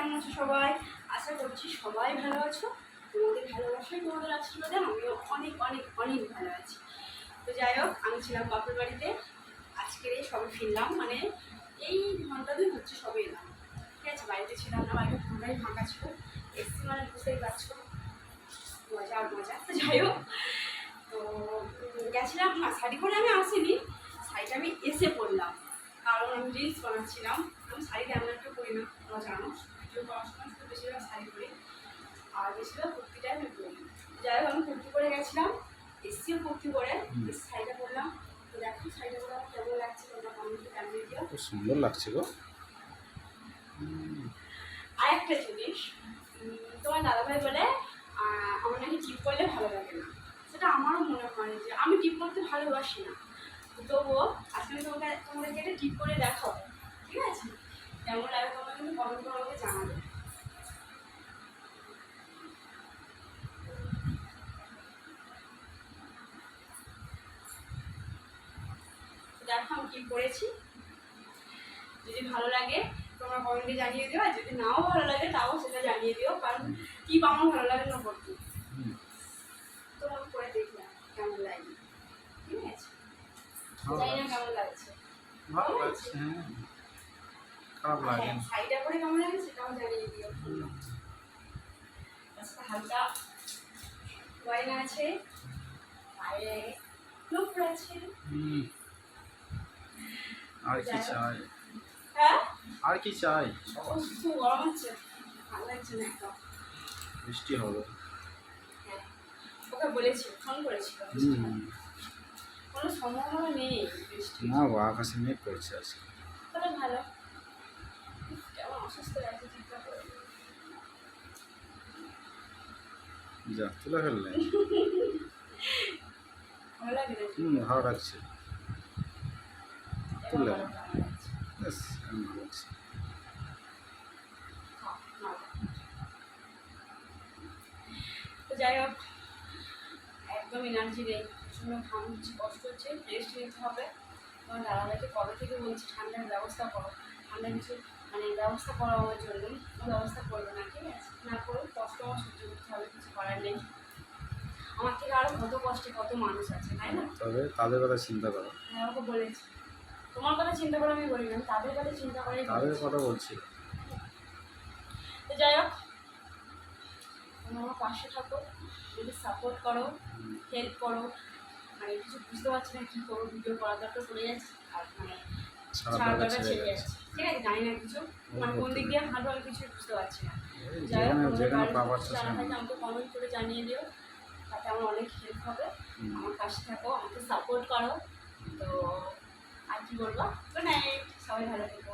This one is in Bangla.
কেমন আছো সবাই? আশা করছি সবাই ভালো আছো। তোমাদের ভালোবাসায় তোমাদের আশীর্বাদে, আমিও অনেক অনেক অনেক ভালো আছি। তো যাই হোক, আমি ছিলাম বাপের বাড়িতে। আজকে সবে ফিরলাম মানে এই ঘণ্টা দিন হচ্ছে সবে এলাম। ঠিক আছে, বাড়িতে ছিলাম না বাড়িতে পুরোটাই ফাঁকা ছিল। এসছি মানে বুঝতেই পারছ মজা আর মজা। তো যাই হোক, তো গেছিলাম, না, শাড়ি পরে আমি আসিনি, শাড়িটা আমি এসে পরলাম। কারণ আমি রিলস বানাচ্ছিলাম, আমি শাড়ি তেমন একটা করি না, তোমরা জানো। ভিডিও করার সময় শুধু বেশিরভাগ শাড়ি পরি। আর বেশিরভাগ কুর্তিটাই আমি পরি। যাই হোক আমি কুর্তি পরে গেছিলাম এসছিও কুর্তি পরে শাড়িটা পরলাম। তো দেখো শাড়িটা পরে আমার কেমন লাগছে তোমরা কমেন্টে জানিয়ে দিও। খুব সুন্দর লাগছে গো। আর একটা জিনিস তোমার দাদাভাই বলে আমার নাকি টিপ করলে ভালো লাগে না। সেটা আমারও মনে হয় যে আমি টিপ করতে ভালোবাসি না। তবুও আজকে তোমাকে তোমাদেরকে একটা টিপ করে দেখাবো। ঠিক আছে? কেমন লাগে তোমরা কিন্তু কমেন্ট করে আমাকে জানাবে। দেখো আমি টিপ করেছি। যদি ভালো লাগে তোমরা কমেন্টে জানিয়ে দিও আর যদি নাও ভালো লাগে তাও সেটা জানিয়ে দিও কারণ টিপ আমার ভালো লাগে না করতে তোমাকে করে দেখলাম কেমন লাগে। ঠিক আছে? জানি না কেমন লাগছে। ভালো লাগছে হ্যাঁ। খারাপ লাগে। না। করে কেমন লাগে সেটাও জানিয়ে দিও। আচ্ছা হালকা। গয়না আছে বাইরে আছে আর কি চাই? হ্যাঁ? আর কি চাই? ও খুব গরম হচ্ছে ভালো লাগছে না একদম। বৃষ্টি হবে। হ্যাঁ ওকে বলেছি ফোন করেছিল কোনো সম্ভাবনা নেই বৃষ্টি না গো আকাশে মেঘ করছে আজকে। তাহলে ভালো। যা, তুলে ফেললে। ভালো লাগছে তুলে। যাই হোক, একদম এনার্জি নেই। প্রচণ্ড ঘাম হচ্ছে কষ্ট হচ্ছে। রেস্ট নিতে হবে। তোমার দাদাভাইকে কবে থেকে বলছি, ঠান্ডার ব্যবস্থা করো। ঠান্ডা কিছু মানে ব্যবস্থা করো আমার জন্য কোনো ব্যবস্থা করবে না ঠিক আছে? না করো কষ্ট আমার সহ্য করতে হবে কিছু করার নেই। আমার থেকে আরও কত কষ্টে কত মানুষ আছে তাই না? তবে তাদের কথা চিন্তা করো। হ্যাঁ ওকে বলেছি। তোমার কথা চিন্তা করে আমি বলি না তাদের কথা চিন্তা করে তাদের কথা বলছি। তো যাই হোক তোমরা আমার পাশে থাকো যদি সাপোর্ট করো হেল্প করো মানে কিছু বুঝতে পারছি না কী করব ভিডিও করার দরকার চলে যাচ্ছে আর মানে ছাড়া দরকার ছেড়ে যাচ্ছে। ঠিক আছে জানি না কিছু। মানে কোন দিক দিয়ে হাঁটবো আমি কিছু বুঝতে পারছি না। যাই হোক জানা। থাকে আমাকে কমেন্ট করে জানিয়ে দিও। তাতে আমার অনেক হেল্প হবে। আমার পাশে থাকো আমাকে সাপোর্ট করো। তো আর কি বলব? গুড নাইট সবাই ভালো থেকো।